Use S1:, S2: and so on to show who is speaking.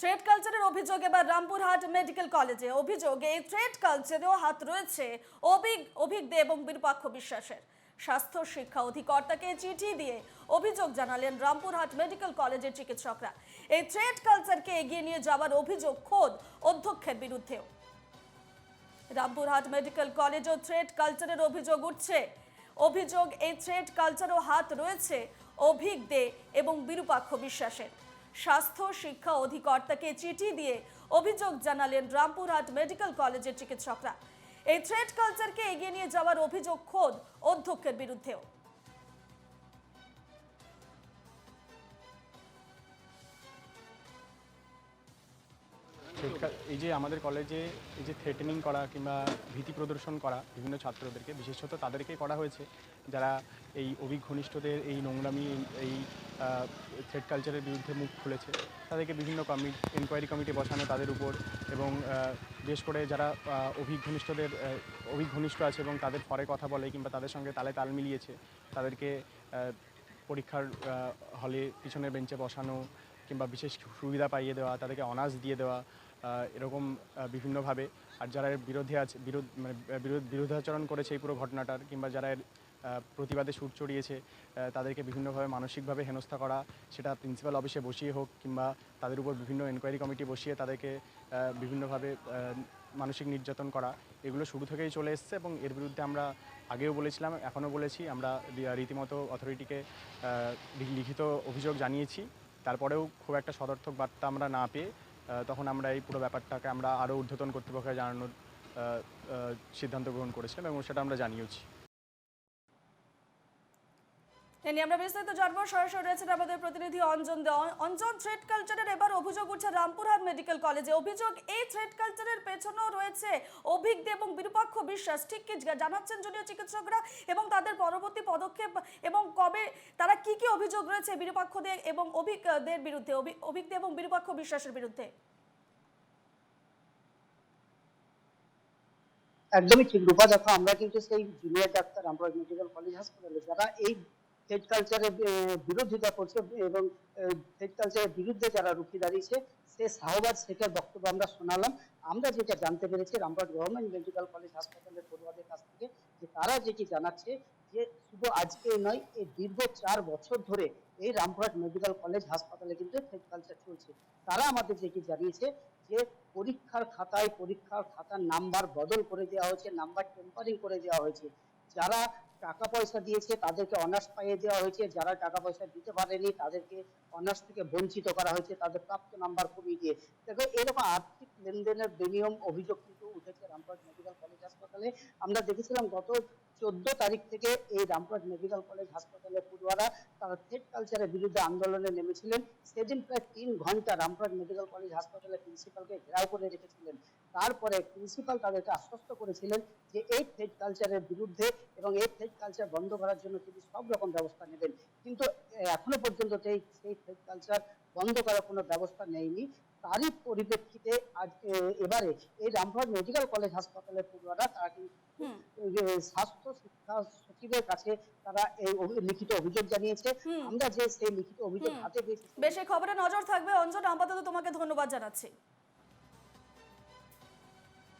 S1: Trade কালচারের অভিযোগ এবার রামপুরহাট মেডিকেল কলেজে। অভিযোগ এই ট্রেড কালচারেও হাত রয়েছে অভিক দে এবং বিরূপাক্ষ বিশ্বাসের। স্বাস্থ্য, শিক্ষা অধিকর্তাকে চিঠি দিয়ে অভিযোগ জানালেন রামপুরহাট মেডিকেল কলেজের চিকিৎসকরা। এই ট্রেড কালচারকে এগিয়ে নিয়ে যাওয়ার অভিযোগ খোদ অধ্যক্ষের বিরুদ্ধেও। রামপুরহাট মেডিকেল কলেজও ট্রেড কালচারের অভিযোগ উঠছে। অভিযোগ, এই ট্রেড কালচারও হাত রয়েছে অভিজ্ঞ এবং বিরূপাক্ষ বিশ্বাসের। স্বাস্থ্য, শিক্ষা অধিকর্তাকে চিঠি দিয়ে অভিযোগ জানালেন রামপুরহাট মেডিকেল কলেজের চিকিৎসকরা। এই থ্রেড কালচারকে এগিয়ে নিয়ে যাওয়ার অভিযোগ খোদ অধ্যক্ষের বিরুদ্ধেও।
S2: এই যে আমাদের কলেজে এই যে থ্রেটেনিং করা কিংবা ভীতি প্রদর্শন করা বিভিন্ন ছাত্রদেরকে, বিশেষত তাদেরকে করা হয়েছে, যারা এই অভিঘনিষ্ঠদের এই নোংরামি, এই থ্রেড কালচারের বিরুদ্ধে মুখ খুলেছে, তাদেরকে বিভিন্ন কমিটি এনকোয়ারি কমিটি বসানো তাদের উপর এবং বিশেষ করে যারা অভিঘনিষ্ঠদের অভিঘনিষ্ঠ আছে এবং তাদের পরে কথা বলে কিংবা তাদের সঙ্গে তালে তাল মিলিয়েছে, তাদেরকে পরীক্ষার হলে পিছনের বেঞ্চে বসানো কিংবা বিশেষ সুবিধা পাইয়ে দেওয়া, তাদেরকে অনার্স দিয়ে দেওয়া এরকম বিভিন্নভাবে। আর যারা এর বিরোধী আছে, বিরোধ মানে বিরোধ, বিরোধাচরণ করেছে এই পুরো ঘটনাটার, কিংবা যারা এর প্রতিবাদে সুর চড়িয়েছে তাদেরকে বিভিন্নভাবে মানসিকভাবে হেনস্থা করা, সেটা প্রিন্সিপাল অফিসে বসিয়ে হোক, কিংবা তাদের উপর বিভিন্ন এনকোয়ারি কমিটি বসিয়ে তাদেরকে বিভিন্নভাবে মানসিক নির্যাতন করা, এগুলো শুরু থেকেই চলে এসছে এবং এর বিরুদ্ধে আমরা আগেও বলেছিলাম, এখনও বলেছি, আমরা রীতিমতো অথরিটিকে লিখিত অভিযোগ জানিয়েছি। তারপরেও খুব একটা সদর্থক বার্তা আমরা না পেয়ে তখন আমরা এই পুরো ব্যাপারটাকে আমরা আরও ঊর্ধ্বতন কর্তৃপক্ষে জানানোর সিদ্ধান্ত গ্রহণ করেছিলাম এবং সেটা আমরা জানিয়েছি
S1: আমরা বিস্তারিত জানব। সরাসরি রয়েছেন আমাদের প্রতিনিধি অঞ্জন অঞ্জন থ্রেড কালচারের এবার অভিযোগ উঠছে রামপুরহাট মেডিকেল কলেজে অভিযোগ, এই থ্রেড কালচারের পেছনেও রয়েছে অভিজ্ঞ এবং বিরূপাক্ষ বিশ্বাস। ঠিক কি জানাচ্ছেন চিকিৎসকরা এবং তাদের পরবর্তী পদক্ষেপ এবং কবে, তারা কি কি অভিযোগ রয়েছে বিরূপাক্ষদের এবং অভিজ্ঞদের বিরুদ্ধে অভিজ্ঞ এবং বিরূপাক্ষ বিশ্বাসের বিরুদ্ধে?
S3: একদমই ঠিক। রূপা, দেখো, আমরা কিন্তু সেই জুনিয়র ডাক্তার আমরা মেডিকেল কলেজ হাসপাতালে যারা এই হেড কালচারের বিরোধিতা করছে এবং হেড কালচারের বিরুদ্ধে যারা রুখে দাঁড়িয়েছে, সে শাহবাজ শেখের বক্তব্য আমরা শোনালাম। আমরা যেটা জানতে পেরেছি, রামপুরহাট গভর্নমেন্ট মেডিকেল কলেজ হাসপাতালের পড়ুয়াদের কাছ থেকে, যে তারা যেটি জানাচ্ছে, যে শুধু আজকে নয় এই দীর্ঘ চার বছর ধরে এই রামপুরহাট মেডিকেল কলেজ হাসপাতালে কিন্তু হেড কালচার চলছে। তারা আমাদের যেটি জানিয়েছে, যে পরীক্ষার খাতায় পরীক্ষার খাতার নাম্বার বদল করে দেওয়া হয়েছে, নাম্বার টেম্পারিং করে দেওয়া হয়েছে। যারা টাকা পয়সা দিয়েছে, তাদেরকে অনার্স পাইয়ে দেওয়া হয়েছে। যারা টাকা পয়সা দিতে পারেনি, তাদেরকে অনার্স থেকে বঞ্চিত করা হয়েছে, তাদের প্রাপ্ত নাম্বার কমিয়ে দিয়ে। দেখো, এরকম আর্থিক লেনদেনের বেনিয়ম অভিযোগ উঠেছে রামপুরহাট মেডিকেল কলেজ হাসপাতালে। আমরা দেখেছিলাম গত চোদ্দ তারিখ থেকে এই রামপুরহাট মেডিকেল কলেজ হাসপাতালের পড়ুয়ারা তারা থ্রেড কালচারের বিরুদ্ধে আন্দোলনে নেমেছিলেন। সেদিন প্রায় তিন ঘণ্টা রামপুরহাট মেডিকেল কলেজ হাসপাতালের প্রিন্সিপালকে ঘেরাও করে রেখেছিলেন। তারপরে প্রিন্সিপাল তাদেরকে আশ্বস্ত করেছিলেন যে এই থ্রেড কালচারের বিরুদ্ধে এবং এই থ্রেড কালচার বন্ধ করার জন্য তিনি সব রকম ব্যবস্থা নেবেন। কিন্তু এখনও পর্যন্ত সেই থ্রেড কালচার বন্ধ করার কোনো ব্যবস্থা নেয়নি। তারই পরিপ্রেক্ষিতে এবারে এই রামপুরহাট মেডিকেল কলেজ হাসপাতালের পড়ুয়ারা তারা কিন্তু স্বাস্থ্য শিক্ষা সচিবের কাছে তারা এই লিখিত অভিযোগ জানিয়েছে। আমরা যে সেই লিখিত অভিযোগ হাতে পেয়েছি
S1: বেশ খবরে নজর থাকবে। অঞ্জন আপাতত তোমাকে ধন্যবাদ জানাচ্ছি।